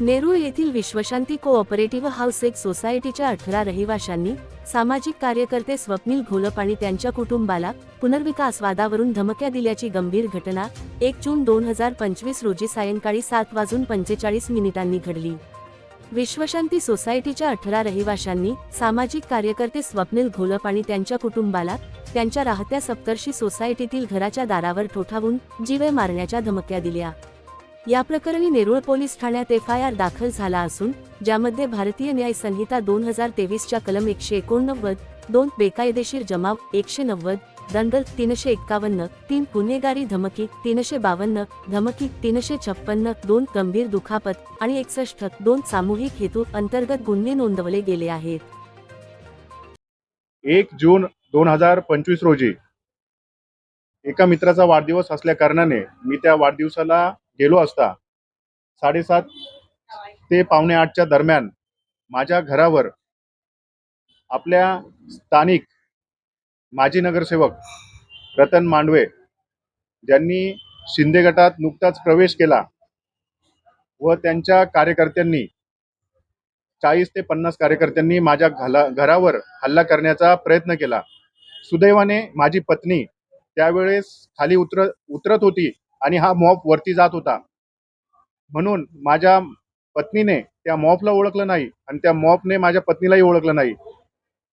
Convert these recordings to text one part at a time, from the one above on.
नेरूळ येथील विश्वशांती cooperative house एक सोसायटीच्या अठरा रहिवाशांनी सामाजिक कार्यकर्ते स्वप्नील घोलप आणि त्यांच्या कुटुंबाला पुनर्विकासवादावरून धमक्या दिल्याची गंभीर घटना एक जून दोन हजार पंचवीस रोजी सायंकाळी सात वाजून पंचेचाळीस मिनिटांनी घडली. विश्वशांती सोसायटीच्या अठरा रहिवाशांनी सामाजिक कार्यकर्ते स्वप्नील घोलप आणि त्यांच्या कुटुंबाला त्यांच्या राहत्या सप्तर्षी सोसायटीतील घराच्या दारावर ठोठावून जीवे मारण्याच्या धमक्या दिल्या. या प्रकरणी नेरुळ पोलीस ठाण्यात एफ आय आर दाखल झाला असून ज्यामध्ये भारतीय न्याय संहिता दोन हजार तेवीसच्या कलम एकशे एकोणनव्वद दोन बेकायदेशीर जमाव एकशे नव्वद दंड तीनशे एक्कावन्न तीन गुन्हेगारी धमकी तीनशे बावन्न धमकी तीनशे छप्पन्न दोन गंभीर दुखापत आणि एकसष्ट दोन सामूहिक हेतू अंतर्गत गुन्हे नोंदवले गेले आहेत. एक जून दोन हजार पंचवीस रोजी एका मित्राचा वाढदिवस असल्या कारणाने मी त्या वाढदिवसाला गेलो असता साडेसात ते पावणे आठच्या दरम्यान माझ्या घरावर आपल्या स्थानिक माजी नगरसेवक रतन मांडवे ज्यांनी शिंदे गटात नुकताच प्रवेश केला व त्यांच्या कार्यकर्त्यांनी चाळीस ते पन्नास कार्यकर्त्यांनी माझ्या घाला घरावर हल्ला करण्याचा प्रयत्न केला. सुदैवाने माझी पत्नी त्यावेळेस खाली उतर उतरत होती. आणि हा मॉप वरती जात होता. म्हणून माझ्या पत्नीने त्या मॉपला ओळखलं नाही आणि त्या मॉपने माझ्या पत्नीलाही ओळखलं नाही.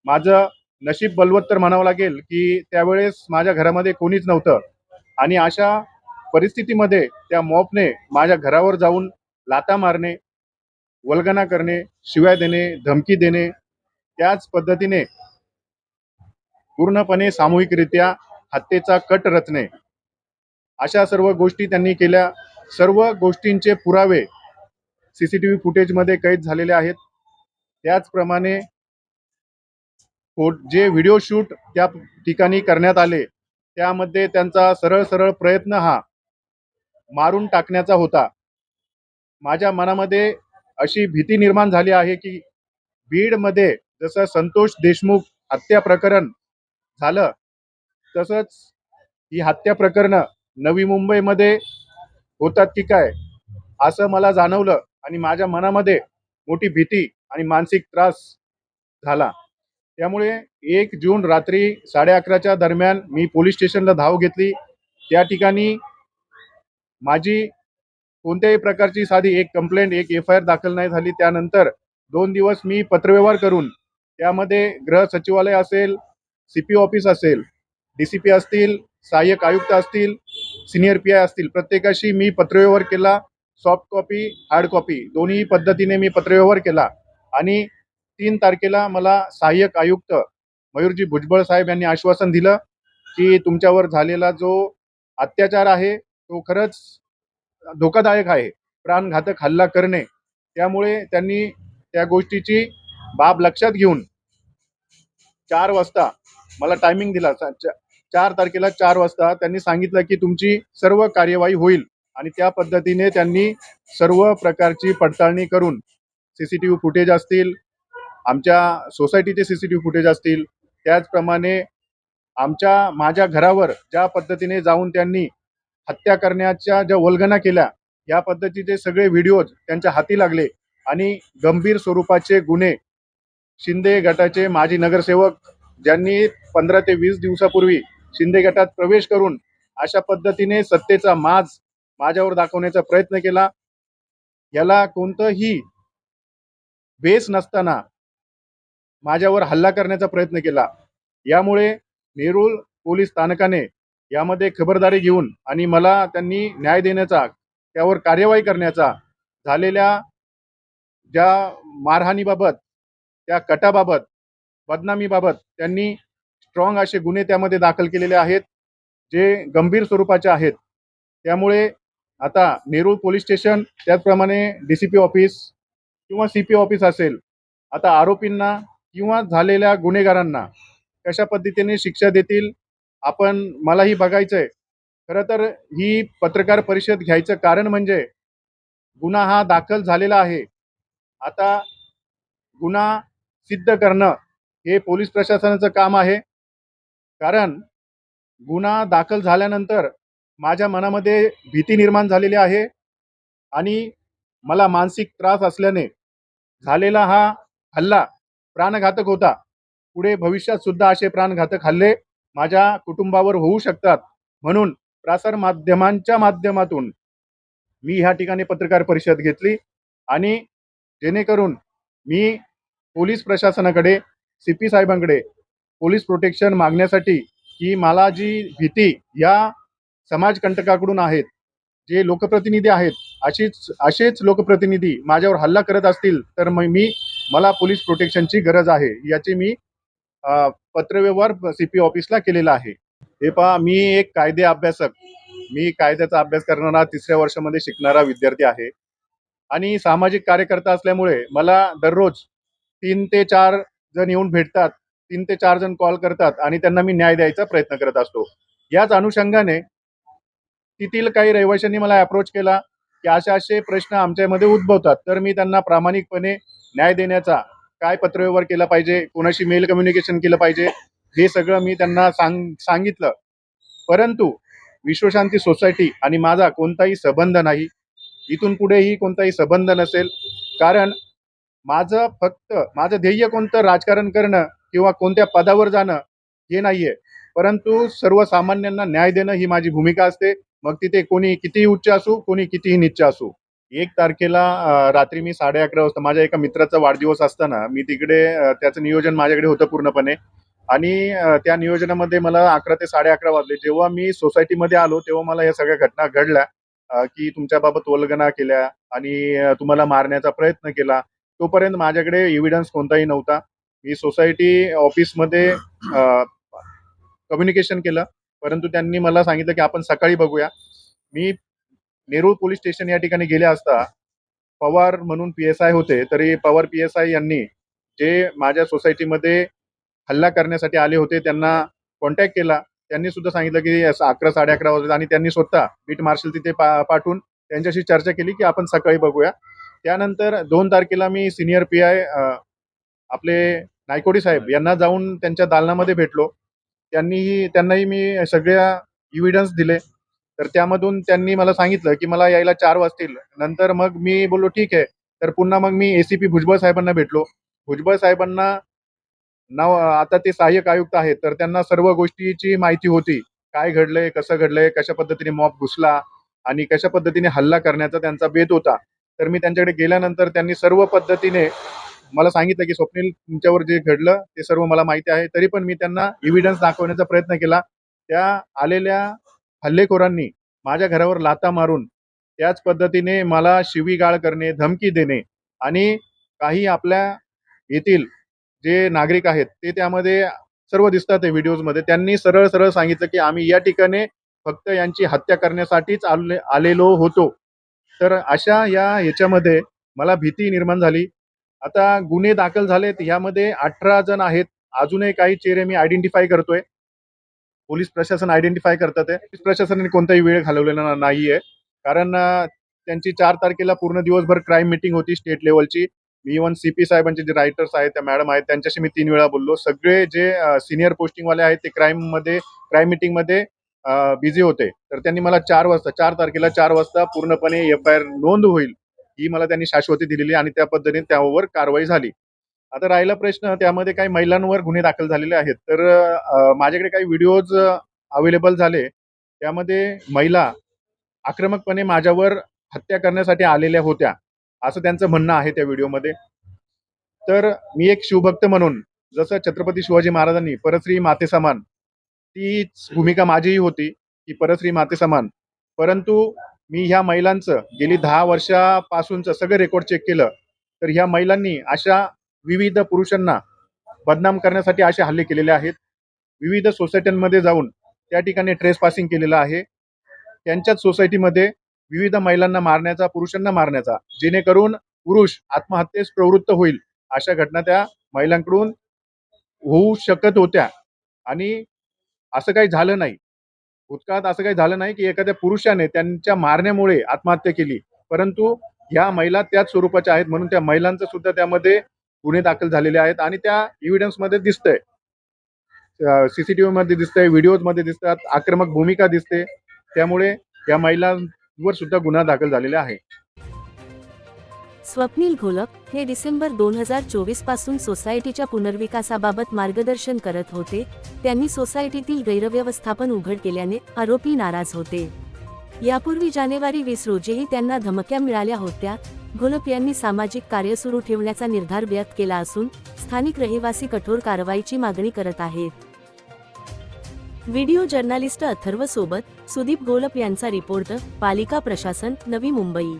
माझं नशीब बलवत्तर म्हणावं लागेल की त्यावेळेस माझ्या घरामध्ये कोणीच नव्हतं. आणि अशा परिस्थितीमध्ये त्या मॉपने माझ्या घरावर जाऊन लाता मारणे वल्गना करणे शिव्या देणे धमकी देणे त्याच पद्धतीने पूर्णपणे सामूहिकरित्या हत्येचा कट रचणे अशा सर्व गोष्टी त्यांनी केल्या. सर्व गोष्टींचे पुरावे सी सी टी व्ही फुटेजमध्ये कैद झालेले आहेत. त्याचप्रमाणे जे व्हिडिओ शूट त्या ठिकाणी करण्यात आले त्यामध्ये त्यांचा सरळ सरळ प्रयत्न हा मारून टाकण्याचा होता. माझ्या मनामध्ये अशी भीती निर्माण झाली आहे की बीडमध्ये जसं संतोष देशमुख हत्या प्रकरण झालं तसंच ही हत्या प्रकरणं नवी मुंबईमध्ये होतात की काय असं मला जाणवलं आणि माझ्या मनामध्ये मोठी भीती आणि मानसिक त्रास झाला. त्यामुळे एक जून रात्री साडे अकराच्या दरम्यान मी पोलीस स्टेशनला धाव घेतली. त्या ठिकाणी माझी कोणत्याही प्रकारची साधी एक कंप्लेंट एक एफ आय आर दाखल नाही झाली. त्यानंतर दोन दिवस मी पत्रव्यवहार करून त्यामध्ये गृह सचिवालय असेल सी पी ऑफिस असेल डी सी पी असतील सहाय्यक आयुक्त असतील सिनियर पी आय असतील. प्रत्येकाशी मी पत्रव्यवहार केला सॉफ्ट कॉपी हार्ड कॉपी दोन्ही पद्धतीने मी पत्रव्यवहार केला. आणि तीन तारखेला मला सहाय्यक आयुक्त मयूरजी भुजबळ साहेब यांनी आश्वासन दिलं की तुमच्यावर झालेला जो अत्याचार आहे तो खरंच धोकादायक आहे. प्राणघातक हल्ला करणे. त्यामुळे त्यांनी त्या गोष्टीची बाब लक्षात घेऊन चार वाजता मला टायमिंग दिला. चार तारखेला चार वाजता त्यांनी सांगितलं की तुमची सर्व कार्यवाही होईल. आणि त्या पद्धतीने त्यांनी सर्व प्रकारची पडताळणी करून C C T V footage असतील आमच्या सोसायटीचे C C T V footage असतील त्याचप्रमाणे आमच्या माझ्या घरावर ज्या पद्धतीने जाऊन त्यांनी हत्या करण्याच्या ज्या वल्गना केल्या या पद्धतीचे सगळे व्हिडिओज त्यांच्या हाती लागले आणि गंभीर स्वरूपाचे गुन्हे शिंदे गटाचे माजी नगरसेवक ज्यांनी पंधरा ते वीस दिवसापूर्वी शिंदे गटात प्रवेश करून अशा पद्धतीने सत्तेचा माज माझ्यावर दाखवण्याचा प्रयत्न केला. याला कोणतंही बेस नसताना माझ्यावर हल्ला करण्याचा प्रयत्न केला. यामुळे नेरूळ पोलीस स्थानकाने यामध्ये खबरदारी घेऊन आणि मला त्यांनी न्याय देण्याचा त्यावर कार्यवाही करण्याचा झालेल्या ज्या मारहाणीबाबत त्या कटाबाबत बदनामीबाबत त्यांनी स्ट्रॉंग असे गुन्हे त्यामध्ये दाखल केलेले आहेत जे गंभीर स्वरूपाचे आहेत. त्यामुळे आता नेरूळ पोलीस स्टेशन त्याचप्रमाणे डी सी पी ऑफिस किंवा सी पी ऑफिस असेल आता आरोपींना किंवा झालेल्या गुन्हेगारांना कशा पद्धतीने शिक्षा देतील आपण मलाही बघायचं आहे खरं तर ही पत्रकार परिषद घ्यायचं कारण म्हणजे गुन्हा हा दाखल झालेला आहे. आता गुन्हा सिद्ध करणं हे पोलीस प्रशासनाचं काम आहे. कारण गुन्हा दाखल झाल्यानंतर माझ्या मनामध्ये भीती निर्माण झालेली आहे आणि मला मानसिक त्रास असल्याने झालेला हा हल्ला प्राणघातक होता. पुढे भविष्यात सुद्धा असे प्राणघातक हल्ले माझ्या कुटुंबावर होऊ शकतात. म्हणून प्रसार माध्यमांच्या माध्यमातून मी ह्या ठिकाणी पत्रकार परिषद घेतली आणि जेणेकरून मी पोलीस प्रशासनाकडे सी पी साहेबांकडे पोलीस प्रोटेक्शन मागण्यासाठी की मला जी भीती या समाजकंटकाकडून आहेत जे लोकप्रतिनिधी आहेत अशीच असेच लोकप्रतिनिधी माझ्यावर हल्ला करत असतील तर मग मी मला पोलीस प्रोटेक्शनची गरज आहे याची मी पत्रव्यवहार सी पी ऑफिसला केलेला आहे. हे पहा मी एक कायदे अभ्यासक मी कायद्याचा अभ्यास करणारा तिसऱ्या वर्षामध्ये शिकणारा विद्यार्थी आहे. आणि सामाजिक कार्यकर्ता असल्यामुळे मला दररोज तीन ते चार जण येऊन भेटतात तीन ते चार जण कॉल करतात आणि त्यांना मी न्याय द्यायचा प्रयत्न करत असतो. याच अनुषंगाने तेथील काही रहिवाशांनी मला अप्रोच केला की असे असे प्रश्न आमच्यामध्ये उद्भवतात. तर मी त्यांना प्रामाणिकपणे न्याय देण्याचा काय पत्रव्यवहार केला पाहिजे कोणाशी मेल कम्युनिकेशन केलं पाहिजे हे सगळं मी त्यांना सांग सांगितलं. परंतु विश्वशांती सोसायटी आणि माझा कोणताही संबंध नाही. इथून पुढेही कोणताही संबंध नसेल. कारण माझं फक्त माझं ध्येय कोणतं राजकारण करणं किंवा कोणत्या पदावर जाणं हे नाहीये. परंतु सर्वसामान्यांना न्याय देणं ही माझी भूमिका असते. मग तिथे कोणी कितीही उच्च असू कोणी कितीही निच्च असू. एक तारखेला रात्री मी साडे अकरा वाजता माझ्या एका मित्राचा वाढदिवस असताना मी तिकडे त्याचं नियोजन माझ्याकडे होतं पूर्णपणे. आणि त्या नियोजनामध्ये मला अकरा ते साडे अकरा वाजले. जेव्हा मी सोसायटीमध्ये आलो तेव्हा मला या सगळ्या घटना घडल्या की की तुमच्याबाबत वल्गना केल्या आणि तुम्हाला मारण्याचा प्रयत्न केला. तोपर्यंत माझ्याकडे एव्हिडन्स कोणताही नव्हता. मी सोसायटी ऑफिसमध्ये कम्युनिकेशन केलं. परंतु त्यांनी मला सांगितलं की आपण सकाळी बघूया. मी नेरूळ पोलीस स्टेशन या ठिकाणी गेले असता पवार म्हणून पी एस आय होते तरी पवार पी एस आय यांनी जे माझ्या सोसायटीमध्ये हल्ला करण्यासाठी आले होते त्यांना कॉन्टॅक्ट केला. त्यांनी सुद्धा सांगितलं की असं अकरा साडे अकरा वाजले आणि त्यांनी स्वतः बीट मार्शल तिथे पा पाठवून त्यांच्याशी चर्चा केली की आपण सकाळी बघूया. त्यानंतर दोन तारखेला मी सिनियर पी आय आपले नायकोडी साहेब यांना जाऊन त्यांच्या दालनामध्ये भेटलो. त्यांनीही त्यांनाही मी सगळ्या इव्हिडन्स दिले. तर त्यामधून त्यांनी मला सांगितलं की मला यायला चार वाजतील. नंतर मग मी बोललो ठीक आहे. तर पुन्हा मग मी एसीपी भुजबळ साहेबांना भेटलो. भुजबळ साहेबांना नाव आता ते सहाय्यक आयुक्त आहेत तर त्यांना सर्व गोष्टीची माहिती होती. काय घडलंय कसं घडलंय कशा पद्धतीने मॉब घुसला आणि कशा पद्धतीने हल्ला करण्याचा त्यांचा बेत होता. तर मी त्यांच्याकडे गेल्यानंतर त्यांनी सर्व पद्धतीने मला सांगितलं की स्वप्नील तुमच्यावर जे घडलं ते सर्व मला माहिती आहे. तरी पण मी त्यांना इव्हिडन्स दाखवण्याचा प्रयत्न केला. त्या आलेल्या हल्लेखोरांनी माझ्या घरावर लाता मारून त्याच पद्धतीने मला शिवीगाळ करणे धमकी देणे आणि काही आपल्या येथील जे नागरिक आहेत ते त्यामध्ये सर्व दिसतात ते व्हिडिओजमध्ये. त्यांनी सरळ सरळ सांगितलं की आम्ही या ठिकाणी फक्त यांची हत्या करण्यासाठीच आले आलेलो होतो. तर अशा या ह्याच्यामध्ये मला भीती निर्माण झाली. आता गुन्हे दाखल झालेत. ह्यामध्ये अठरा जण आहेत. अजूनही काही चेहरे मी आयडेंटिफाय करतोय. पोलीस प्रशासन आयडेंटिफाय करतात पोलीस प्रशासनाने कोणताही वेळ घालवलेला नाहीये. कारण त्यांची चार तारखेला पूर्ण दिवसभर क्राईम मिटिंग होती स्टेट लेवलची मी इव्हन सी पी साहेबांचे जे रायटर्स आहेत त्या मॅडम आहेत त्यांच्याशी मी तीन वेळा बोललो. सगळे जे सिनियर पोस्टिंगवाले आहेत ते क्राईममध्ये क्राईम मिटिंगमध्ये बिझी होते. तर त्यांनी मला चार वाजता चार तारखेला चार वाजता पूर्णपणे एफ आय आर नोंद होईल. ही मला त्यांनी शाश्वती दिलेली आणि त्या पद्धतीने त्यावर कारवाई झाली. आता राहिला प्रश्न त्यामध्ये काही महिलांवर गुन्हे दाखल झालेले आहेत. तर माझ्याकडे काही व्हिडिओज अवेलेबल झाले. त्यामध्ये महिला आक्रमकपणे माझ्यावर हत्या करण्यासाठी आलेल्या होत्या असं त्यांचं म्हणणं आहे त्या व्हिडिओमध्ये. तर मी एक शिवभक्त म्हणून जसं छत्रपती शिवाजी महाराजांनी परश्री माते समान तीच भूमिका माझीही होती की परश्री माते समान. परंतु मी ह्या महिलांचं गेली दहा वर्षापासूनचं सगळं रेकॉर्ड चेक केलं तर ह्या महिलांनी अशा विविध पुरुषांना बदनाम करण्यासाठी असे हल्ले केलेले आहेत. विविध सोसायट्यांमध्ये जाऊन त्या ठिकाणी ट्रेस पासिंग केलेलं आहे. त्यांच्याच सोसायटीमध्ये विविध महिलांना मारण्याचा पुरुषांना मारण्याचा जेणेकरून पुरुष आत्महत्येस प्रवृत्त होईल अशा घटना त्या महिलांकडून होऊ शकत होत्या. आणि असं काही झालं नाही. भूतकाळात असं काही झालं नाही की एखाद्या पुरुषाने त्यांच्या मारण्यामुळे आत्महत्या केली. परंतु ह्या महिला त्याच स्वरूपाच्या आहेत म्हणून त्या महिलांचं सुद्धा त्यामध्ये गुन्हे दाखल झालेले आहेत आणि त्या evidence मध्ये दिसतंय. सीसीटीव्ही मध्ये दिसतंय व्हिडिओजमध्ये दिसतात आक्रमक भूमिका दिसते. त्यामुळे या महिलांवर सुद्धा गुन्हा दाखल झालेला आहे. स्वप्नील घोलप हे डिसेंबर दोन हजार चोवीसपासून सोसायटीच्या पुनर्विकासाबाबत मार्गदर्शन करत होते. त्यांनी सोसायटीतील गैरव्यवस्थापन उघड केल्याने आरोपी नाराज होते. यापूर्वी जानेवारी वीस रोजीही त्यांना धमक्या मिळाल्या होत्या. घोलप यांनी सामाजिक कार्य सुरू ठेवण्याचा निर्धार व्यक्त केला असून स्थानिक रहिवासी कठोर कारवाईची मागणी करत आहेत. व्हिडिओ जर्नालिस्ट अथर्व सोबत सुदीप घोलप यांचा रिपोर्ट पालिका प्रशासन नवी मुंबई.